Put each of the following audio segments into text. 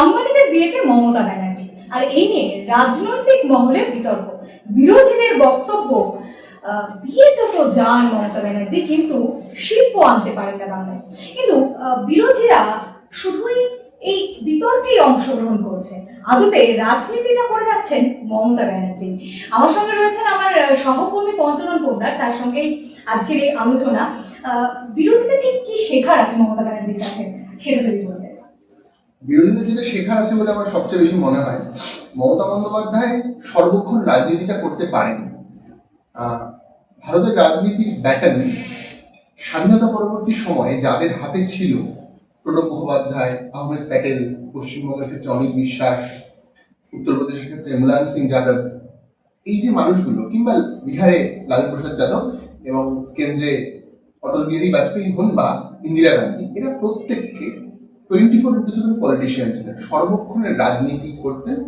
আম্বানিদের বিয়েতে মমতা ব্যানার্জি। আর এই নিয়ে রাজনৈতিক মহলে বিতর্ক। বিরোধীদের বক্তব্য বিয়েতে তো যান মমতা ব্যানার্জি, কিন্তু শিল্প আনতে পারেন না বাংলায়। কিন্তু বিরোধীরা শুধুই এই বিতর্কেই অংশগ্রহণ করছে। আদতে রাজনীতিটা করে যাচ্ছেন মমতা ব্যানার্জি। আমার সঙ্গে রয়েছেন আমার সহকর্মী পঞ্চানন পোদ্দার, তার সঙ্গেই আজকের এই আলোচনা। বিরোধীদের ঠিক কি শেখার আছে মমতা ব্যানার্জির কাছে? সেটা যদি বিরোধীদের যেটা শেখার আছে বলে আমার সবচেয়ে বেশি মনে হয়। মমতা বন্দ্যোপাধ্যায় সর্বক্ষণ রাজনীতিটা করতে পারেন। ভারতের রাজনীতির ব্যাটন স্বাধীনতা পরবর্তী সময়ে যাদের হাতে ছিল প্রণব মুখোপাধ্যায়, আহমেদ প্যাটেল, পশ্চিমবঙ্গের ক্ষেত্রে অমিত বিশ্বাস, উত্তরপ্রদেশের ক্ষেত্রে মুলায়ম সিং যাদব, এই যে মানুষগুলো, কিংবা বিহারে লালু প্রসাদ যাদব এবং কেন্দ্রে অটল বিহারী বাজপেয়ী হন বা ইন্দিরা গান্ধী, এরা প্রত্যেককে twenty four into seven politician ছিলেন সর্বক্ষণের রাজনীতি করতেন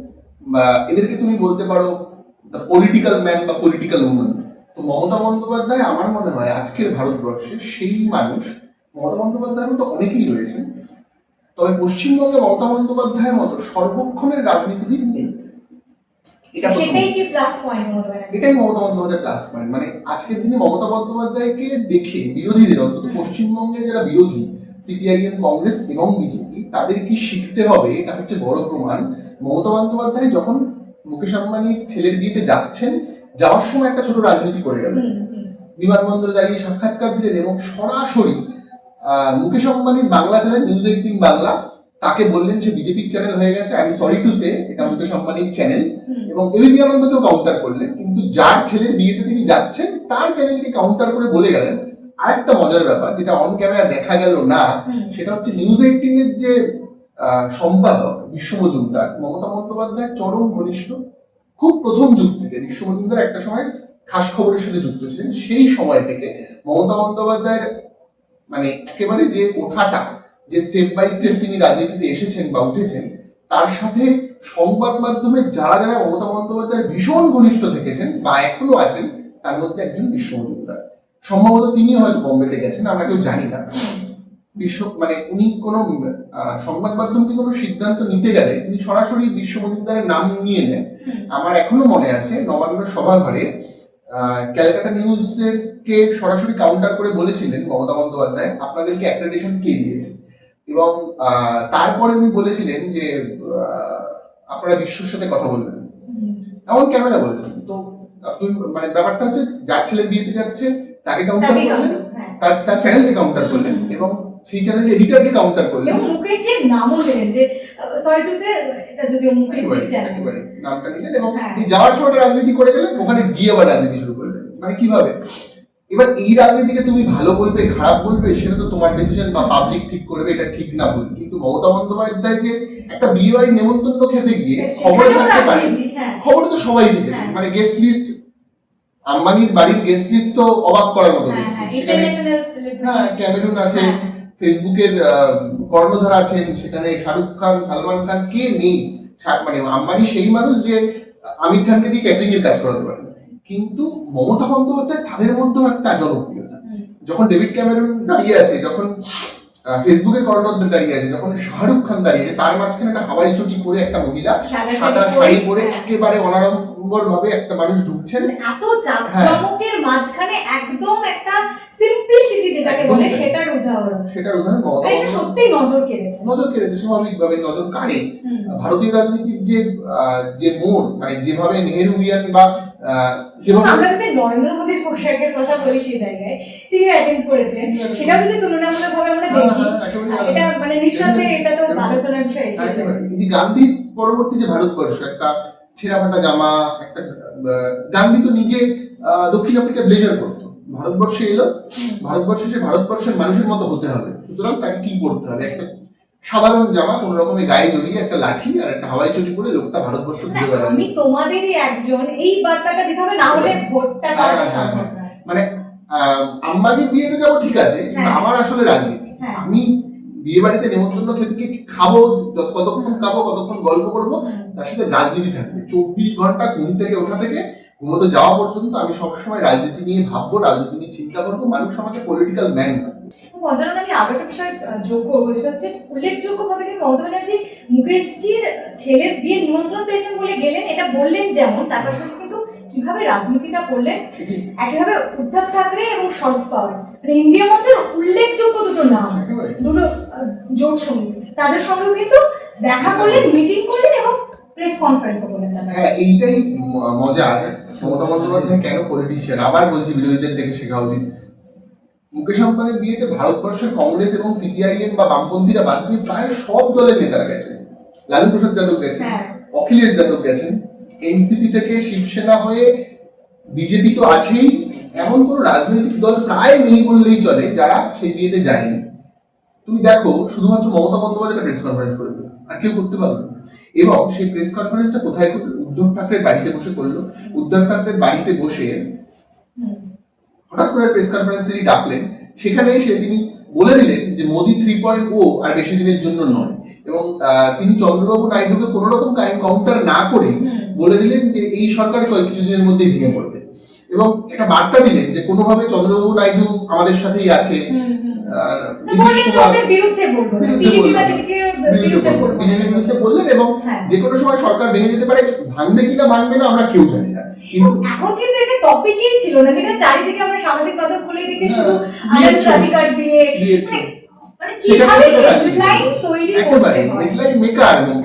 বা এদেরকে তুমি বলতে পারো দ্য পলিটিক্যাল ম্যান বা পলিটিক্যাল উমেন তো মমতা বন্দ্যোপাধ্যায় আমার মনে হয় আজকের ভারতবর্ষে সেই মানুষ মমতা বন্দ্যোপাধ্যায়ের মতো অনেকেই রয়েছেন তবে পশ্চিমবঙ্গে মমতা বন্দ্যোপাধ্যায়ের মতো সর্বক্ষণের রাজনীতিবিদ নেই। এটাই মমতা বন্দ্যোপাধ্যায় প্লাস পয়েন্ট মানে আজকের দিনে মমতা বন্দ্যোপাধ্যায়কে দেখে বিরোধীদের অন্তত পশ্চিমবঙ্গের যারা বিরোধী সিপিআইএম কংগ্রেস এবং বিজেপি তাদের কি শিখতে হবে? এটা হচ্ছে বড় প্রমাণ। মমতা বন্দ্যোপাধ্যায় যখন মুকেশ আম্বানির ছেলের বিয়েতে যাচ্ছেন যাওয়ার সময় একটা ছোট রাজনীতি করে গেলেন। বিমানবন্দরে দাঁড়িয়ে সাক্ষাৎকার দিলেন এবং সরাসরি মুকেশ আম্বানির Bangla channel news eighteen Bangla তাকে বললেন সে বিজেপির চ্যানেল হয়ে গেছে আমি সরি টু সে এটা মুকেশ আম্বানির চ্যানেল। এবং এবিপি আনন্দকেও কাউন্টার করলেন। কিন্তু যার ছেলের বিয়েতে তিনি যাচ্ছেন তার চ্যানেলকে কাউন্টার করে বলে গেলেন আরেকটা মজার ব্যাপার যেটা অন ক্যামেরা দেখা গেল না সেটা হচ্ছে নিউজ এইটিনের যে আহ, সম্পাদক বিশ্ব মজুমদার মমতা বন্দ্যোপাধ্যায়ের চরম ঘনিষ্ঠ খুব প্রথম যুগ থেকে বিশ্ব মজুমদার একটা সময় খাস খবরের সাথে যুক্ত ছিলেন সেই সময় থেকে মমতা বন্দ্যোপাধ্যায়ের মানে একেবারে যে ওঠাটা যে স্টেপ বাই স্টেপ তিনি রাজনীতিতে এসেছেন বা উঠেছেন তার সাথে সংবাদ মাধ্যমে যারা যারা মমতা বন্দ্যোপাধ্যায়ের ভীষণ ঘনিষ্ঠ থেকেছেন বা এখনও আছেন তার মধ্যে একজন বিশ্ব মজুমদার সম্ভবত তিনিও হয়তো বোম্বেতে গেছেন আমরা কেউ জানি না। বিশ্ব মানে উনি কোনো সংবাদ মাধ্যমকে কোনো সিদ্ধান্ত নিতে গেলে তিনি সরাসরি বিশ্ব মজুমদারের নাম নিয়ে নেন। আমার এখনও মনে আছে নবান্ন সভাঘরে ক্যালকাটা নিউজের কে সরাসরি কাউন্টার করে বলেছিলেন মমতা বন্দ্যোপাধ্যায় আপনাদেরকে অ্যাক্রেডিটেশন কে দিয়েছে? এবং তারপরে উনি বলেছিলেন যে আপনারা বিশ্বর সাথে কথা বলবেন। এমন ক্যামেরা বলেছেন। তো আপনি মানে ব্যাপারটা হচ্ছে যার ছেলে বিয়েতে যাচ্ছে তাকে কাউন্টার করলেন। হ্যাঁ। তার তার চ্যানেলকে কাউন্টার করলেন এবং সেই চ্যানেলের এডিটরকে কাউন্টার করলেন। এবং মুকেশজির নামও দিলেন যে সরি টু সে এটা যদিও মুকেশজির চ্যানেল নামটা নিলেন এবং হ্যাঁ। যাওয়ার সময় রাজনীতি করে গেলেন ওখানে গিয়ে আবার রাজনীতি শুরু করলেন। মানে কীভাবে? এবার এই রাজনীতিকে তুমি ভালো বলবে খারাপ বলবে সেটা তো তোমার ডিসিশন বা পাবলিক ঠিক করবে এটা ঠিক না ভুল। কিন্তু মমতা বন্দ্যোপাধ্যায় যে একটা বিয়ে বাড়ির নেমন্তন্ন খেতে গিয়ে খবর থাকতে রাজনীতি হ্যাঁ। তো সবাই হ্যাঁ। মানে গেস্ট লিস্ট আম্বানির বাড়ির গেস্ট লিস্ট তো অবাক করার মতো হ্যাঁ গেস্ট হ্যাঁ হ্যাঁ ক্যামেরুন আছে। ফেসবুকের কর্ণধার আছেন সেখানে শাহরুখ খান সালমান খান কে নেই? মানে আম্বানি সেই মানুষ যে আমির খানকে দিয়ে ক্যাটারিং এর কাজ করাতে পারে। কিন্তু মমতা বন্দ্যোপাধ্যায় তাদের মধ্যেও একটা জনপ্রিয়তা। যখন ডেভিড ক্যামেরুন দাঁড়িয়ে আছে যখন আহ, ফেসবুকের দাঁড়িয়ে আছে। যখন শাহরুখ খান দাঁড়িয়ে আছে তার মাঝখানে একটা হাওয়াই চটি পরে একটা মহিলা সাদা শাড়ি পরে, হ্যাঁ। একেবারে অনাড়ম্বর ভাবে একটা মানুষ ঢুকছেন। এত জাঁকজমকের মাঝখানে একদম একটা সিম্পলিসিটি যেটাকে বলে সেটার উদাহরণ। সেটার উদাহরণ এটা সত্যিই নজর কেড়েছে। নজর কেড়েছে স্বাভাবিকভাবে নজর কাড়ে। ভারতীয় রাজনীতির যে যে মোড় মানে যেভাবে নেহেরুবিয়ান বা আমরা যদি নরেন্দ্র মোদীর পোশাকের কথা বলি সেই জায়গায় তিনি অ্যাটেন্ড করেছেন। সেটা যদি তুলনামূলক ভাবে আমরা হ্যাঁ, হ্যাঁ, এটা মানে নিঃসন্দেহে এটা তো আলোচনার বিষয় এসেছে একেবারে। এই যে গান্ধী পরবর্তী যে ভারতবর্ষ একটা ছেঁড়াফাটা জামা একটা গান্ধী তো নিজে দক্ষিণ আফ্রিকা ব্লেজার করতো ভারতবর্ষে এলো ভারতবর্ষে সে ভারতবর্ষের মানুষের মতো হতে হবে। সুতরাং তাকে কি করতে হবে? একটা সাধারণ জামা কোন রকমের গায়ে জড়িয়ে একটা লাঠি আর একটা হাওয়াই চটি পরে লোকটা ভারতবর্ষ ঘুরে না, বেড়ালো আমি তোমাদেরই একজন এই বার্তাটা দিতে হবে না হলে ভোটটা হ্যাঁ, নয়। মানে আহ, আম্বানির বিয়েতে যাব ঠিক আছে। আমার আসলে রাজনীতি। আমি বিয়ে বাড়িতে নেমন্তন্ন খেতে খাব কতক্ষণ খাব কতক্ষণ গল্প করব তার সাথে রাজনীতি থাকবে। চব্বিশ ঘণ্টা ঘুম থেকে ওঠা থেকে ঘুমোতে যাওয়া পর্যন্ত আমি সবসময় রাজনীতি নিয়ে ভাববো রাজনীতি নিয়ে চিন্তা করব মানুষ আমাকে পলিটিক্যাল ম্যান পঞ্চানন আমি আরও একটা বিষয় যোগ করব যেটা হচ্ছে উল্লেখযোগ্য ভাবে কিন্তু মমতা ব্যানার্জি মুকেশজির ছেলের বিয়ে নিমন্ত্রণ পেয়েছেন বলে গেলেন এটা বললেন যেমন তার পাশাপাশি কিন্তু কীভাবে রাজনীতিটা করলেন একেভাবে উদ্ধব ঠাকরে এবং শরদ পাওয়ার। মানে ইন্ডিয়া মঞ্চের উল্লেখযোগ্য দুটো নাম। দুটো জোট সমিতি। তাদের সঙ্গেও কিন্তু দেখা করলেন মিটিং করলেন এবং প্রেস কনফারেন্সও করলেন হ্যাঁ এইটাই মজার মমতা বন্দ্যোপাধ্যায় কেন পলিটিশিয়ান আবার বলছি বিরোধীদের দেখে শেখা উচিত। মুকেশ আম্বানির বিয়েতে ভারতবর্ষের কংগ্রেস এবং সিপিআইএম বা বামপন্থীরা বাদ দিয়ে প্রায় সব দলের নেতারা গেছেন। লালু প্রসাদ যাদব গেছেন হ্যাঁ। অখিলেশ যাদব গেছেন। এনসিপি থেকে শিবসেনা হয়ে বিজেপি তো আছেই। এমন কোন রাজনৈতিক দল প্রায় নেই বললেই চলে, যারা সেই বিয়েতে যায়নি। তুমি দেখো, শুধুমাত্র মমতা বন্দ্যোপাধ্যায় প্রেস কনফারেন্স করে দিল, আর কেউ করতে পারল এবং সেই প্রেস কনফারেন্সটা কোথায় করল? উদ্ধব ঠাকরের বাড়িতে বসে করল। উদ্ধব ঠাকরের বাড়িতে বসে হঠাৎ করে প্রেস কনফারেন্স তিনি ডাকলেন। সেখানে এসে তিনি বলে দিলেন যে, মোদি থ্রি পয়েন্ট ও আর বেশি দিনের জন্য নয়। এবং তিনি চন্দ্রবাবু নাইডুকে কোনো রকম কাউন্টার না করে বলে দিলেন যে এই সরকার কয়েক কিছুদিনের মধ্যেই ভেঙে পড়বে। এবং একটা বার্তা দিলেন যে কোনোভাবে চন্দ্রবাবু নাইডু আমাদের সাথেই আছে। হুম, হুম। আর বললেন নীতিশ যে কুমার ওদের বিরুদ্ধে বলব না। বিরুদ্ধে বিজেপি বা বলব। যেটিকে বিরুদ্ধে বলব বিজেপির বললেন এবং। যে কোনো সময় সরকার ভেঙে যেতে পারে ভাঙবে কিনা ভাঙবে না আমরা কেউ জানি না। কিন্তু এখন কিন্তু এটা টপিকই ছিল না যেখানে চারিদিকে আমরা সামাজিক মাধ্যম খুলে দেখছি শুধু বিয়ের অধিকার বিয়ে বিয়ের ছবি। সেখানে কীভাবে তো রাজনীতি। হেডলাইন তৈরি করতে একেবারে হেডলাইন মেকার একদম।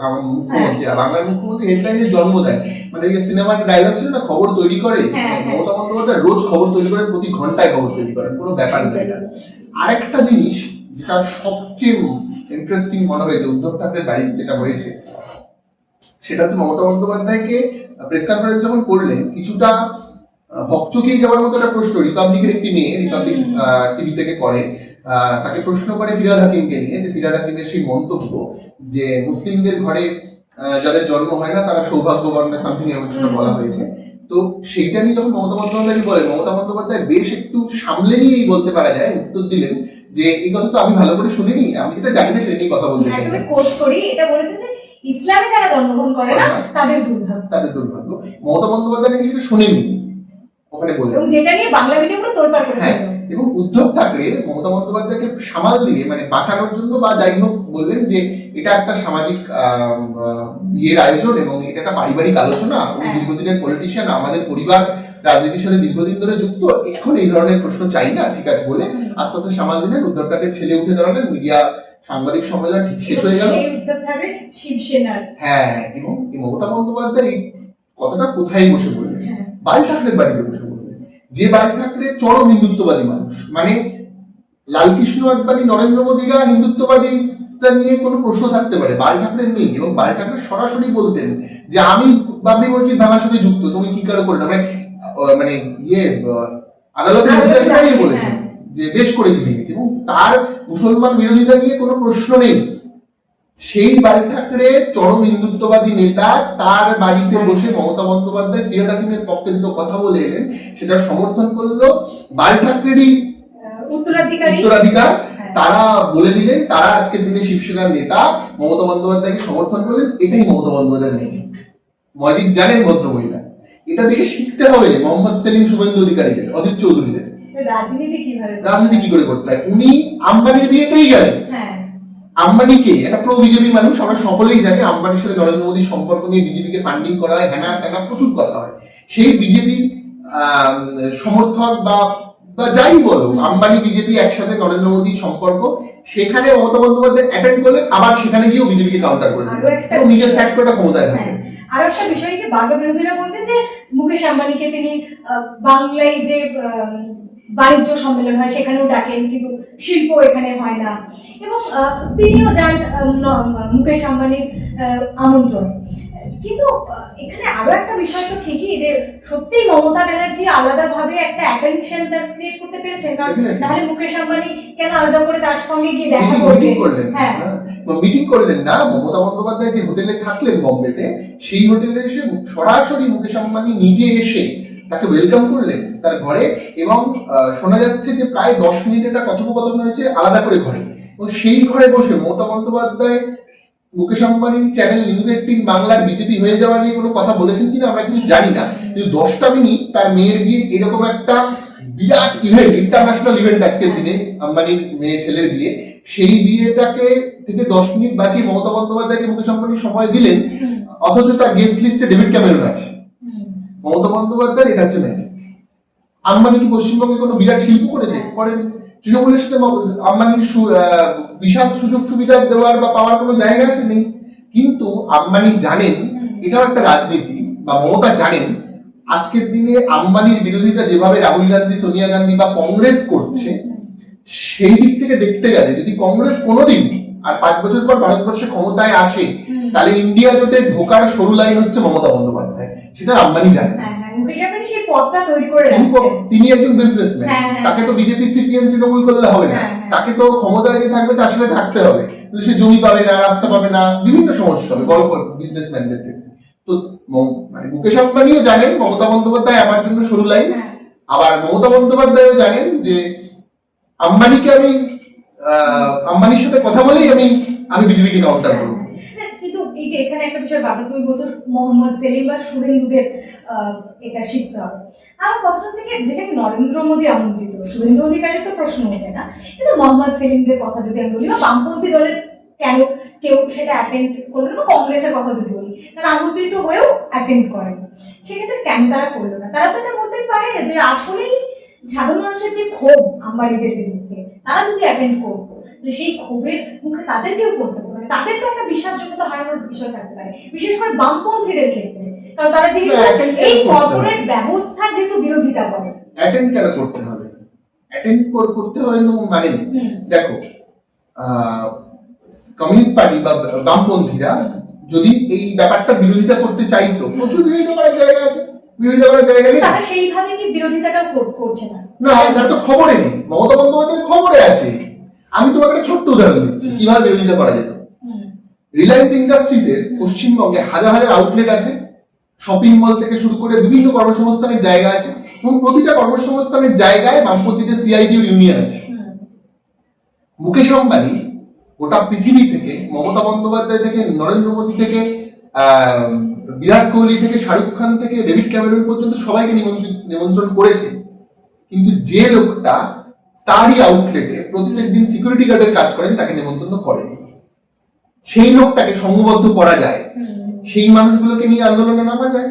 আমার মুখ্যমন্ত্রী আর বাংলার মুখ্যমন্ত্রী হেডলাইনের জন্ম দেন মানে সিনেমার ডায়লগ ছিল না খবর তৈরি করে। মমতা বন্দ্যোপাধ্যায় রোজ খবর তৈরি করেন প্রতি ঘন্টায় খবর তৈরি করেন কোনো ব্যাপার না এটা আরেকটা জিনিস যেটা সবচেয়ে ইন্টারেস্টিং মনে হয়েছে উদ্ধব ঠাকরের বাড়িতে যেটা হয়েছে সেটা হচ্ছে মমতা বন্দ্যোপাধ্যায়কে প্রেস কনফারেন্স যখন করলেন কিছুটা আহ, হকচকিয়ে যাওয়ার মতো একটা প্রশ্ন রিপাবলিকের একটি মেয়ে রিপাবলিক। টিভি থেকে করে তাকে প্রশ্ন করে ফিরাদ হাকিমকে নিয়ে যে ফিরাদ হাকিমের সেই মন্তব্য যে মুসলিমদের ঘরে যাদের জন্ম হয় না তারা সৌভাগ্যবান না সামথিং এরকম কিছু বলা হয়েছে। তো সেইটা নিয়ে যখন মমতা বন্দ্যোপাধ্যায় বলে মমতা বন্দ্যোপাধ্যায় বেশ একটু সামলে নিয়েই বলতে পারা যায় উত্তর দিলেন যে এই কথা তো আমি ভালো করে শুনিনি আমি যেটা জানি না সেটা নিয়ে কথা বলতে চাই না। কোর্স করি এটা বলেছে যে ইসলামে যারা জন্মগ্রহণ করে না হ্যাঁ। তাদের দুর্ভাগ্য। তাদের দুর্ভাগ্য। মমতা বন্দ্যোপাধ্যায় নাকি সেটা শোনেননি ওখানে বললেন। এবং যেটা নিয়ে বাংলা মিডিয়াম পুরো তোলপাড় করে হ্যাঁ। এবং উদ্ধব ঠাকরে মমতা বন্দ্যোপাধ্যায়কে সামাল দিয়ে মানে বাঁচানোর জন্য বা যাই হোক বললেন যে এটা একটা সামাজিক ইয়ের আয়োজন এবং এটা একটা পারিবারিক আলোচনা। হ্যাঁ। দীর্ঘদিনের পলিটিশিয়ান আমাদের পরিবার রাজনীতির সাথে দীর্ঘদিন ধরে যুক্ত এখন এই ধরনের প্রশ্ন চাই না ঠিক আছে বলে আস্তে আস্তে সামাল দিলেন। উদ্ধব ঠাকরের ছেলে উঠে দাঁড়ালেন মিডিয়া সাংবাদিক সম্মেলন ঠিক শেষ হয়ে গেল। ঠাকরে শিবসেনার। হ্যাঁ এবং মমতা বন্দ্যোপাধ্যায় কথাটা কোথায় বসে বললেন? হ্যাঁ। বাল ঠাকরের বাড়িতে বসে যে বাল ঠাকরে চরম হিন্দুত্ববাদী মানুষ। মানে লালকৃষ্ণ আডবাণী নরেন্দ্র মোদীরা হিন্দুত্ববাদী তা নিয়ে কোনো প্রশ্ন থাকতে পারে। বাল ঠাকরের নেই এবং বাল ঠাকরে সরাসরি বলতেন যে আমি বাবরি মসজিদ ভাঙার সাথে যুক্ত তুমি কি করে করে মানে মানে ইয়ে আদালতে জিজ্ঞাসা নিয়ে হ্যাঁ। বলেছেন যে বেশ করেছি ভেঙেছি। এবং তার মুসলমান বিরোধিতা নিয়ে কোনো প্রশ্ন নেই। সেই বাল ঠাকরে চরম হিন্দুত্ববাদী নেতা তার বাড়িতে বসে মমতা বন্দ্যোপাধ্যায় ফিরাদ হাকিমের পক্ষে দুটো কথা বলে এলেন সেটা সমর্থন করল বাল ঠাকরেরই উত্তরাধিকারী। উত্তরাধিকার। হ্যাঁ। তারা বলে দিলেন তারা আজকের দিনে শিবসেনার নেতা মমতা বন্দ্যোপাধ্যায়কে সমর্থন করবেন এটাই মমতা বন্দ্যোপাধ্যায়ের ম্যাজিক মজিক জানেন ভদ্রমহিলা। এটা দেখে শিখতে হবে মোহাম্মদ সেলিম শুভেন্দু অধিকারীদের অজিত চৌধুরীদের। রাজনীতি কীভাবে রাজনীতি কি করে করতে হয়? উনি আম্বানির বিয়েতেই গেলেন। হ্যাঁ। আম্বানি কে একটা প্রো বিজেপি মানুষ আমরা সকলেই জানি আম্বানির সাথে নরেন্দ্র মোদীর সম্পর্ক নিয়ে বিজেপিকে ফান্ডিং করা হয় হ্যানা ত্যানা প্রচুর কথা হয়। সেই বিজেপির সমর্থক বা বা যাই বলো আম্বানি বিজেপি একসাথে নরেন্দ্র মোদী সম্পর্ক সেখানে মমতা বন্দ্যোপাধ্যায় অ্যাটেন্ড করলেন আবার সেখানে গিয়েও বিজেপিকে কাউন্টার করে আরও দিলেন এবং নিজের বিষয়- সেক্টরটা ক্ষমতায় হ্যাঁ থাকলেন। আর একটা বিষয় যে বারবার বিরোধীরা বলছেন যে মুকেশ আম্বানিকে তিনি বাংলায় যে বাণিজ্য সম্মেলন হয় সেখানেও ডাকেন কিন্তু শিল্প এখানে হয় না। এবং তিনিও যান মুকেশ আম্বানির আমন্ত্রণ। কিন্তু এখানে আরও একটা বিষয় তো ঠিকই যে সত্যিই মমতা ব্যানার্জি আলাদাভাবে একটা অ্যাটেনশন তার ক্রিয়েট করতে পেরেছেন। কারণ. নাহলে মুকেশ আম্বানি কেন আলাদা করে তার সঙ্গে গিয়ে দেখা করলেন হ্যাঁ। মিটিং করলেন না। মমতা বন্দ্যোপাধ্যায় যে হোটেলে থাকলেন বম্বেতে সেই হোটেলে এসে সরাসরি মুকেশ আম্বানি নিজে এসে তাকে ওয়েলকাম করলেন তার ঘরে এবং শোনা যাচ্ছে যে প্রায় দশ মিনিট একটা কথোপকথন হয়েছে আলাদা করে ঘরে। এবং সেই ঘরে বসে মমতা বন্দ্যোপাধ্যায় মুকেশ আম্বানির চ্যানেল নিউজ এইটিন বাংলার বিজেপি হয়ে যাওয়া নিয়ে কোনো কথা বলেছেন কিনা আমরা কিন্তু জানি না। কিন্তু দশটা মিনিট তার মেয়ের বিয়ে এরকম একটা বিরাট ইভেন্ট ইন্টারন্যাশনাল ইভেন্ট আজকের দিনে আম্বানির মেয়ে ছেলের বিয়ে সেই বিয়েটাকে থেকে দশ মিনিট বাঁচিয়ে মমতা বন্দ্যোপাধ্যায়কে মুকেশ আম্বানি সময় দিলেন অথচ তার গেস্ট লিস্টে ডেভিড ক্যামেরন আছে। মমতা বন্দ্যোপাধ্যায় এটা হচ্ছে ম্যাজিক আম্বানি কি পশ্চিমবঙ্গে কোনো বিরাট শিল্প করেছে? করেন। তৃণমূলের সাথে আম্বানির বিশাল সুযোগ সুবিধা দেওয়ার বা পাওয়ার কোনো জায়গা আছে? নেই। কিন্তু আম্বানি জানেন এটাও একটা রাজনীতি বা মমতা জানেন আজকের দিনে আম্বানির বিরোধিতা যেভাবে রাহুল গান্ধী সোনিয়া গান্ধী বা কংগ্রেস করছে সেই দিক থেকে দেখতে গেলে যদি কংগ্রেস কোনোদিন আর পাঁচ বছর পর ভারতবর্ষে ক্ষমতায় আসে তাহলে ইন্ডিয়া জোটে ঢোকার সরু লাইন হচ্ছে মমতা বন্দ্যোপাধ্যায়। সেটা আম্বানি হ্যাঁ হ্যাঁ আম্বানি করে তিনি একজন বিজনেসম্যান হ্যাঁ। তাকে তো বিজেপি সিপিএম তৃণমূল করলে হবে না। তাকে তো ক্ষমতায় যে থাকবে তার সাথে থাকতে হবে। সে জমি পাবে না রাস্তা পাবে না বিভিন্ন সমস্যা হবে বড় বিজনেসম্যানদের ক্ষেত্রে। তো মানে মুকেশ আম্বানিও জানেন মমতা বন্দ্যোপাধ্যায় আমার জন্য সরু লাইন আবার মমতা বন্দ্যোপাধ্যায়ও জানেন যে আম্বানিকে আমি আম্বানির সাথে কথা বলেই আমি আমি বিজেপিকে কাউন্টার করব। হ্যাঁ, কিন্তু এই যে এখানে একটা বিষয় বাবা তুমি বলছো মোহাম্মদ সেলিম বা শুভেন্দুদের এটা শিখতে হবে। আর কথা হচ্ছে কি যেখানে নরেন্দ্র মোদী আমন্ত্রিত শুভেন্দু অধিকারীর তো প্রশ্ন ওঠে না। কিন্তু মোহাম্মদ সেলিমদের কথা যদি আমি বলি বা বামপন্থী দলের কেন কেউ সেটা অ্যাটেন্ড করল না কংগ্রেসের কথা যদি বলি তারা আমন্ত্রিত হয়েও অ্যাটেন্ড করেন। সেক্ষেত্রে কেন তারা করল না? তারা তো এটা বলতেই পারে যে আসলেই সাধারণ মানুষের যে ক্ষোভ আম্বানিদের বিরুদ্ধে তারা যদি অ্যাটেন্ড করতো সেই ক্ষোভের মুখে তাদেরকেও করতে হতো। মানে তাদের তো একটা বিশ্বাসযোগ্যতা হারানোর বিষয় থাকতে পারে। বিশেষ করে বামপন্থীদের ক্ষেত্রে। কারণ তারা যেহেতু এই হবে। কর্পোরেট ব্যবস্থার যেহেতু বিরোধিতা করে। অ্যাটেন্ড কেন করতে হবে? অ্যাটেন্ড করতে হবে তো মানে দেখো আহ, কমিউনিস্ট পার্টি বা বামপন্থীরা যদি এই ব্যাপারটা বিরোধিতা করতে চাইতো প্রচুর বিরোধিতা করার জায়গা বিরোধিতা করার জায়গা নেই। তারা সেইভাবে কি বিরোধিতাটা করছে না? না তার তো খবরে নেই। মমতা বন্দ্যোপাধ্যায় খবরে আছে। আমি তোমাকে একটা ছোট্ট উদাহরণ দিচ্ছি কীভাবে বিরোধিতা করা যেত। রিলায়েন্স ইন্ডাস্ট্রিজের পশ্চিমবঙ্গে হাজার হাজার আউটলেট আছে। শপিং মল থেকে শুরু করে বিভিন্ন কর্মসংস্থানের জায়গা আছে এবং প্রতিটা কর্মসংস্থানের জায়গায় বামপন্থীদের সিআইটিউ ইউনিয়ন আছে। মুকেশ আম্বানি গোটা পৃথিবী থেকে মমতা বন্দ্যোপাধ্যায় থেকে নরেন্দ্র মোদী থেকে বিরাট কোহলি থেকে শাহরুখ খান থেকে ডেভিড ক্যামেরন পর্যন্ত সবাইকে নিমন্ত্রণ করেছে। কিন্তু যে লোকটা তারই আউটলেটে প্রত্যেক দিন সিকিউরিটি গার্ডের কাজ করেন তাকে নিমন্ত্রণ করেনি। সেই লোকটাকে সংঘবদ্ধ করা যায়। সেই মানুষগুলোকে নিয়ে আন্দোলনে নামা যায়।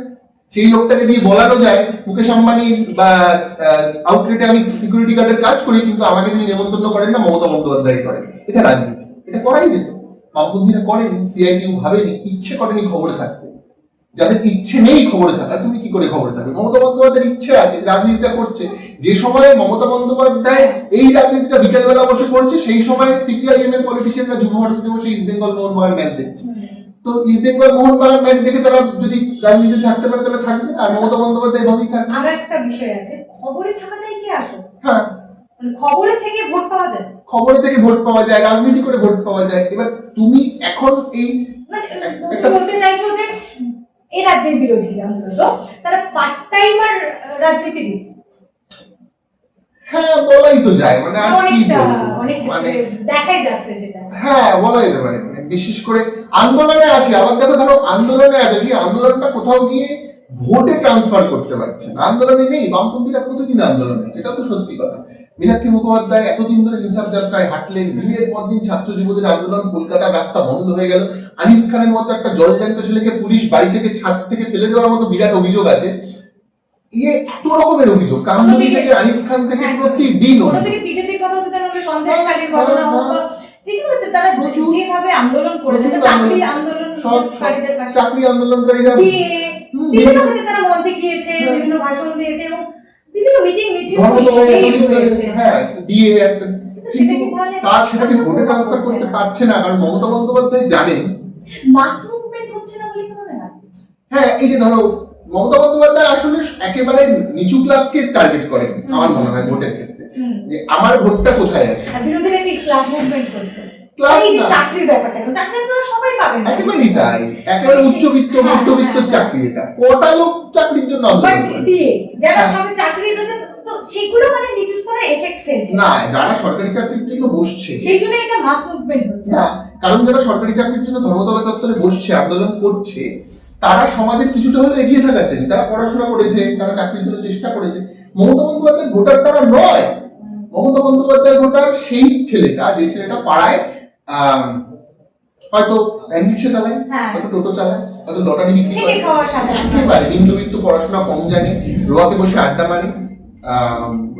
সেই লোকটাকে দিয়ে বলানো যায় মুকেশ আম্বানি বা আউটলেটে আমি সিকিউরিটি গার্ডের কাজ করি কিন্তু আমাকে তিনি নেমন্তন্ন করেন না মমতা বন্দ্যোপাধ্যায় করেন। এটা রাজনীতি। এটা করাই যেত। বামপন্থীরা করেনি সিআইটিউ ভাবেনি ইচ্ছে করেনি খবরে থাকতে। যাদের ইচ্ছে নেই খবরে থাকার তুমি কি করে খবরে থাকবে? মমতা বন্দ্যোপাধ্যায়ের ইচ্ছে আছে রাজনীতিটা করছে। যে সময়ে মমতা বন্দ্যোপাধ্যায় এই রাজনীতিটা বিকেলবেলা বসে করছে সেই সময় সিপিআইএম এর পলিটিশিয়ানরা যুব ভারতীতে বসে ইস্ট বেঙ্গল মোহনবাগান ম্যাচ দেখছে। তো ইস্ট বেঙ্গল মোহনবাগান ম্যাচ দেখে তারা যদি রাজনীতি থাকতে পারে তাহলে থাকবে আর মমতা বন্দ্যোপাধ্যায় এভাবেই থাকবে। আরও একটা বিষয় আছে খবরে থাকাটাই কি আসল? হ্যাঁ। খবরে থেকে ভোট পাওয়া যায়? খবরে থেকে ভোট পাওয়া যায় রাজনীতি করে ভোট পাওয়া যায়। এবার তুমি এখন এই মানে বলতে চাইছো যে এই রাজ্যের বিরোধীরা মূলত তারা পার্ট টাইমার রাজনীতিবিদ হ্যাঁ বলাই তো যায়। মানে আর কি মানে দেখাই যাচ্ছে সেটা। হ্যাঁ বলা যেতে পারে মানে বিশেষ করে আন্দোলনে আছে। আবার দেখো ধরো আন্দোলনে আছে সেই আন্দোলনটা কোথাও গিয়ে ভোটে ট্রান্সফার করতে পারছে না। আন্দোলনে নেই বামপন্থীরা প্রতিদিন আন্দোলনে এটা তো সত্যি কথা। মীনাক্ষী মুখোপাধ্যায় এতদিন ধরে ইনসাফ যাত্রায় হাঁটলেন দিনের পর দিন ছাত্র যুবদের আন্দোলন কলকাতার রাস্তা বন্ধ হয়ে গেল আনিস খানের মতো একটা জলজ্যান্ত ছেলেকে পুলিশ বাড়ি থেকে ছাদ থেকে ফেলে দেওয়ার মতো বিরাট অভিযোগ আছে ইয়ে এত রকমের অভিযোগ থেকে আনিস খান থেকে হ্যাঁ, প্রতিদিন থেকে বিজেপির কথা যদি আমরা হ্যাঁ, ঘটনা হোক হ্যাঁ, যেগুলোতে তারা যেভাবে আন্দোলন করেছে চাকরি আন্দোলন। চাকরি আন্দোলনকারীরা বিভিন্ন ক্ষেত্রে তারা মঞ্চে গিয়েছে। বিভিন্ন ভাষণ দিয়েছে এবং বিভিন্ন মিটিং মিছিল হ্যাঁ দিয়ে একটা কিন্তু সেটা কি কিন্তু তাহলে তার সেটাকে ভোটে ট্রান্সফার করতে পারছে না কারণ মমতা বন্দ্যোপাধ্যায় জানেন। মাস মুভমেন্ট হচ্ছে না বলে কি হ্যাঁ এই যে ধরো মমতা বন্দ্যোপাধ্যায় আসলে একেবারে নিচু ক্লাসকে টার্গেট করেন আমার মনে হয় ভোটের ক্ষেত্রে। যে আমার ভোটটা কোথায় আছে? বিরোধীরা কি ক্লাস মুভমেন্ট করছে? Class না। চাকরির ব্যাপারটা চাকরি তো সবাই পাবে না। একেবারেই তাই। একেবারে উচ্চবিত্ত হ্যাঁ, মধ্যবিত্ত হ্যাঁ, চাকরি এটা। কটা লোক চাকরির জন্য বাট আন্দোলন করে? দিয়ে যারা হ্যাঁ। সবাই চাকরি রয়েছে তো সেগুলো মানে নিচু স্তরে এফেক্ট ফেলছে। না যারা সরকারি চাকরির জন্য বসছে। সেই জন্য এটা মাস মুভমেন্ট হচ্ছে। না কারণ যারা সরকারি চাকরির জন্য ধর্মতলা চত্বরে বসছে আন্দোলন করছে তারা সমাজের কিছুটা হলেও এগিয়ে থাকা শ্রেণি। তারা পড়াশোনা করেছে তারা চাকরির জন্য চেষ্টা করেছে। মমতা বন্দ্যোপাধ্যায় ভোটার তারা নয়। মমতা বন্দ্যোপাধ্যায় ভোটার সেই ছেলেটা যে ছেলেটা পাড়ায় হয়তো রিক্সা চালায় হ্যাঁ। হয়তো টোটো চালায় হয়তো লটারি বিক্রি করে। খাওয়া নিম্নবিত্ত পড়াশোনা কম জানে রোয়াকে বসে আড্ডা মারে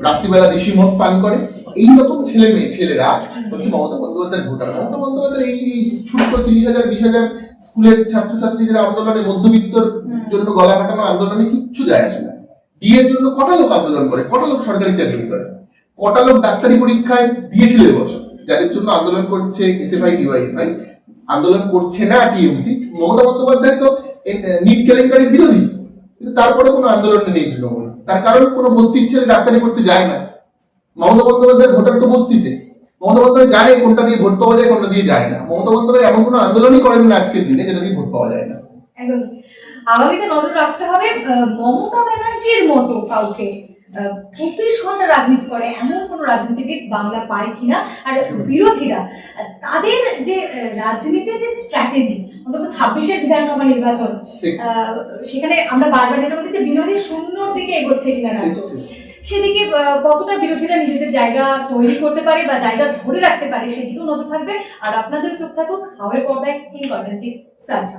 রাত্রিবেলা দেশি মদ পান করে। এইরকম ছেলে মেয়ে ছেলেরা হচ্ছে মমতা বন্দ্যোপাধ্যায়ের ভোটার। মমতা বন্দ্যোপাধ্যায় এই এই ছোট্ট তিরিশ হাজার বিশ হাজার স্কুলের ছাত্রছাত্রীদের আন্দোলনে মধ্যবিত্তর জন্য গলা কাটানো আন্দোলনে কিচ্ছু যায় আসে না। বিয়ের জন্য কটা লোক আন্দোলন করে? কটা লোক সরকারি চাকরি করে? কটা লোক ডাক্তারি পরীক্ষায় দিয়েছিল এবছর? যাদের জন্য আন্দোলন করছে এসএফআই ডিওয়াইএফআই আন্দোলন করছে না টিএমসি মমতা বন্দ্যোপাধ্যায় তো নিট কেলেঙ্কারির বিরোধী। কিন্তু তারপরে কোনো আন্দোলনে নেই তৃণমূল। তার কারণ কোনো বস্তির ছেলে ডাক্তারি করতে যায় না। মমতা বন্দ্যোপাধ্যায়ের ভোটার তো বস্তিতে। মমতা বন্দ্যোপাধ্যায় জানে কোনটা দিয়ে ভোট পাওয়া যায়, কোনটা দিয়ে যায় না। মমতা বন্দ্যোপাধ্যায় এমন কোনো আন্দোলনই করেন না আজকের দিনে, যেটা দিয়ে ভোট পাওয়া যায় না। একদমই। আগামীতে নজর রাখতে হবে মমতা ব্যানার্জির মতো কাউকে। চব্বিশ ঘণ্টা রাজনীতি করে এমন কোনো রাজনীতিবিদ বাংলা পায় কিনা আর বিরোধীরা তাদের যে রাজনীতির যে স্ট্র্যাটেজি অন্তত ছাব্বিশের বিধানসভা নির্বাচন সেখানে আমরা বারবার যেটা বলছি যে বিরোধী শূন্যর দিকে এগোচ্ছে কিনা রাজ্য সেদিকে কতটা বিরোধীরা নিজেদের জায়গা তৈরি করতে পারে বা জায়গা ধরে রাখতে পারে সেদিকেও নজর থাকবে। আর আপনাদের চোখ থাকুক হাওয়ের পর্দায় কিং কন্টেন্টিভ সার্চ